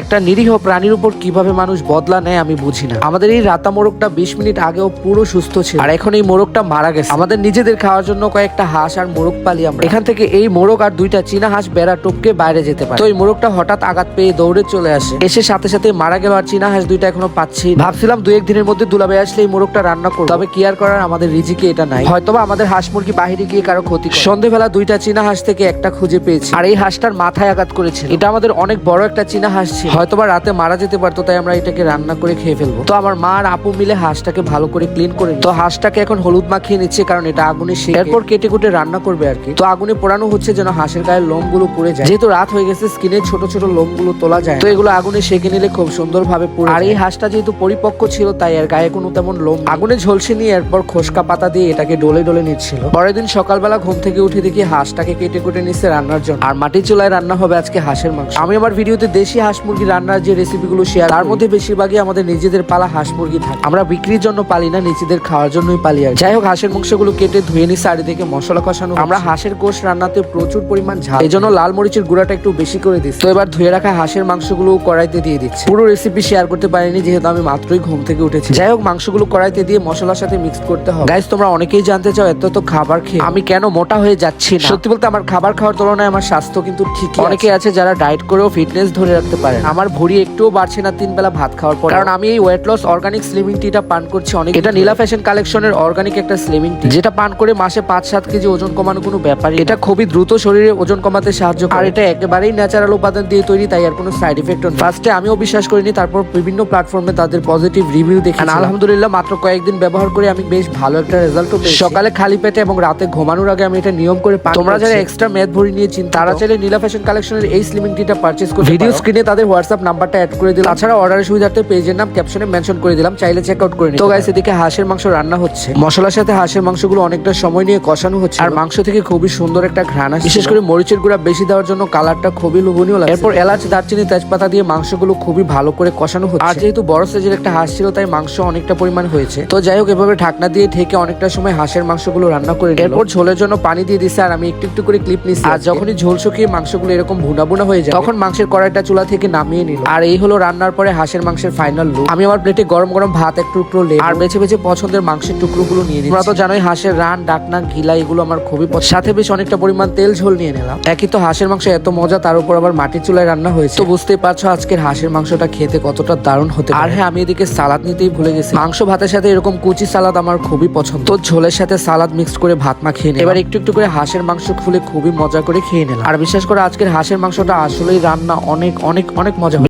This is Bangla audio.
একটা নিরীহ প্রাণীর উপর কীভাবে মানুষ বদলা নেয় আমি বুঝি না। আমাদের এই রাতা মোরগটা বিশ মিনিট আগেও পুরো সুস্থ ছিল। আর এখন এই মোরগটা মারা গেছে। আমাদের নিজেদের খাওয়ার জন্য কয়েকটা হাঁস আর মোরগ পালি আমরা। এখান থেকে এই মোরগ আর দুইটা চীনা হাঁস বেড়া টপকে বাইরে যেতে পারে। তো এই মোরগটা হঠাৎ আঘাত পেয়ে দৌড়ে চলে আসে। এসে সাথে সাথে মারা গেল আর চীনা হাঁস দুইটা এখনও পাচ্ছি ভাবছিলাম দু এক দিনের মধ্যে দুলাবে আসলে এই মোরগটা রান্না করব। তবে কি আর করার, আমাদের রিজিকে এটা নাই। হয়তোবা আমাদের হাঁস মুরগি বাহিরে গিয়ে কারও ক্ষতি সন্ধেবেলা দুইটা চীনা হাঁস থেকে একটা খুঁজে পেয়েছি। আর এই হাঁসটার মাথায় আঘাত করেছে এটা আমাদের অনেক বড় একটা চীনা হাঁস ছিল। হয়তোবা রাতে মারা যেতে পারতো তাই আমরা এটাকে রান্না করে খেয়ে ফেলব। তো আমার মা আর আপু মিলে হাঁসটাকে ভালো করে ক্লিন করে তো হাঁসটাকে এখন হলুদ মাখিয়ে নিচ্ছে কারণ এটা আগুনে সেকে এরপর কেটে কুটে রান্না করবে আর কি। তো আগুনে পোড়ানো হচ্ছে যেন হাঁসের গায়ের লোমগুলো পুড়ে যায়। যেহেতু রাত হয়ে গেছে স্কিনের ছোট ছোট লোমগুলো তোলা যায় তো এগুলো আগুনে সেকে নিলে খুব সুন্দর ভাবে পুড়ে আর এই হাঁসটা যেহেতু পরিপক্ক ছিল তাই এর গায়ে কোনো তেমন লোম আগুনে ঝলসে নিয়ে এরপর খোসকা পাতা দিয়ে এটাকে ডলে ডলে নিচ্ছিল। পরের দিন সকালবেলা ঘুম থেকে উঠে দেখি হাঁসটাকে কেটে কুটে নিচ্ছে রান্নার জন্য। আর মাটির চুলায় রান্না হবে আজকে হাঁসের মাংস। আমি আমার ভিডিওতে দেশি হাঁস মুরগি রান্নার যে রেসিপিগুলো শেয়ার তার মধ্যে বেশিরভাগই আমাদের নিজেদের পালা হাঁস মুরগি থাকে। আমরা বিক্রির জন্য পালি না নিজেদের খাওয়ার জন্যই পালি আর যাই হোক হাঁসের মাংসগুলো কেটে ধুয়ে নিচ্ছে আর এদিকে মশলা কষানো আমরা হাঁসের কোষ রান্নাতে প্রচুর পরিমাণ ঝাল। এই জন্য লাল মরিচের গুঁড়াটা একটু বেশি করে দিচ্ছি। তো এবার ধুয়ে রাখা হাঁসের মাংসগুলো কড়াইতে দিয়ে দিচ্ছি। পুরো রেসিপি শেয়ার করতে পারিনি যেহেতু আমি মাত্রই ঘুম থেকে উঠেছি। যাই হোক মাংসগুলো কড়াইতে দিয়ে মশলার সাথে মিক্স করতে হবে। গাইস তোমরা অনেকেই জানতে চাও এত তো খাবার খেয়ে। আমি কেন মোটা হয়ে যাচ্ছি না? সত্যি বলতে আমার খাবার খাওয়ার তুলনায় আমার স্বাস্থ্য কিন্তু ঠিকই অনেকে আছে। যারা ডায়েট করেও ফিটনেস ধরে রাখতে পারে আমার ভরি একটুও বাড়ছে না তিন বেলা ভাত খাওয়ার পর। কারণ আমি এই ওয়েট লস অর্গানিক স্লিমিং টিটা পান করছি অনেক এটা নীলা ফ্যাশন কালেকশনের অর্গানিক একটা স্লিমিং টি যেটা পান করে মাসে পাঁচ সাত কেজি ওজন কমানো কোনো ব্যাপারই এটা খুবই দ্রুত শরীরে ওজন কমাতে সাহায্য করে। আর এটা একেবারেই ন্যাচারাল উপাদান দিয়ে তৈরি তাই আর কোনো সাইড ইফেক্ট ফার্স্টে আমিও বিশ্বাস করিনি তারপর বিভিন্ন প্ল্যাটফর্মে তাদের পজিটিভ রিভিউ দেখে আর আলহামদুলিল্লাহ মাত্র কয়েকদিন ব্যবহার করে আমি বেশ ভালো একটা রেজাল্ট পেয়েছি। সকালে খালি পেটে এবং রাতে ঘুমানোর আগে আমি এটা নিয়ম করে পান তোমরা যারা এক্সট্রা মেদ ভরি নিয়ে চিন্তা তারা চাইলে নীলা ফ্যাশন কালেকশনের এই স্লিমিং টিটা পারচেজ করে ভিডিও স্ক্রিনে তাদের হোয়াটসঅ্যাপ নাম্বারটা অ্যাড করে দিলাম। তাছাড়া অর্ডারের সুবিধার্থে পেজের নাম ক্যাপশনে মেনশন করে দিলাম চাইলে চেক আউট করে নিন তো গাইস এদিকে হাঁসের মাংস রান্না হচ্ছে। মশলার সাথে হাঁসের মাংসগুলো অনেকটা সময় নিয়ে কষানো হচ্ছে আর মাংস থেকে খুবই সুন্দর একটা ঘ্রাণ আসছে বিশেষ করে মরিচের গুঁড়া বেশি দেওয়ার জন্য কালারটা খুবই লোভনীয় লাগে এরপর এলাচ দারচিনি তেজপাতা দিয়ে মাংসগুলো খুবই ভালো করে কষানো হচ্ছে। আর যেহেতু বড় সাইজের একটা হাঁস ছিল তাই মাংস অনেকটা পরিমাণ হয়েছে। তো যাই হোক এভাবে ঢাকনা দিয়ে ঢেকে অনেকটা সময় হাঁসের মাংসগুলো রান্না করে। এরপর ঝোলের জন্য পানি দিয়ে দিছে আর আমি একটু একটু করে ক্লিপ নিচ্ছি আর যখনই ঝোল শুকিয়ে মাংসগুলো এরকম ভুনা ভুনা হয়ে যায় তখন মাংসের কড়াইটা চুলা থেকে নামিয়ে নিল। আর এই হলো রান্নার পরে হাঁসের মাংসের ফাইনাল লুক আমি আমার প্লেটে গরম গরম ভাত এক টুকরো লেবু আর বেছে বেছে পছন্দের মাংসের টুকরোগুলো নিয়ে নিই তো জানোই হাঁসের রান, ডাকনা ঘিলা এগুলো আমার খুবই পছন্দ। সাথে বেশ অনেকটা পরিমাণ তেল ঝোল নিয়ে নিলাম। একই তো হাঁসের মাংস এত মজা, তার উপর আবার মাটির চুলায় রান্না হয়েছে। তো বুঝতেই পারছ আজকের হাঁসের মাংসটা খেতে কতটা দারুণ হতে আর হ্যাঁ আমি এদিকে সালাদ নিতেই ভুলে গেছি। মাংস ভাতের সাথে এরকম কুচি সালাদ আমার খুবই পছন্দ। তো ঝোলের সাথে সালাদ মিক্স করে ভাত মা খেয়ে নিই এবার একটু একটু করে হাঁসের মাংস খুলে খুবই মজা করে খেয়ে নিলাম। আর বিশেষ করে, আজকের হাঁসের মাংসটা আসলেই রান্না অনেক অনেক অনেক মজা হয়েছে।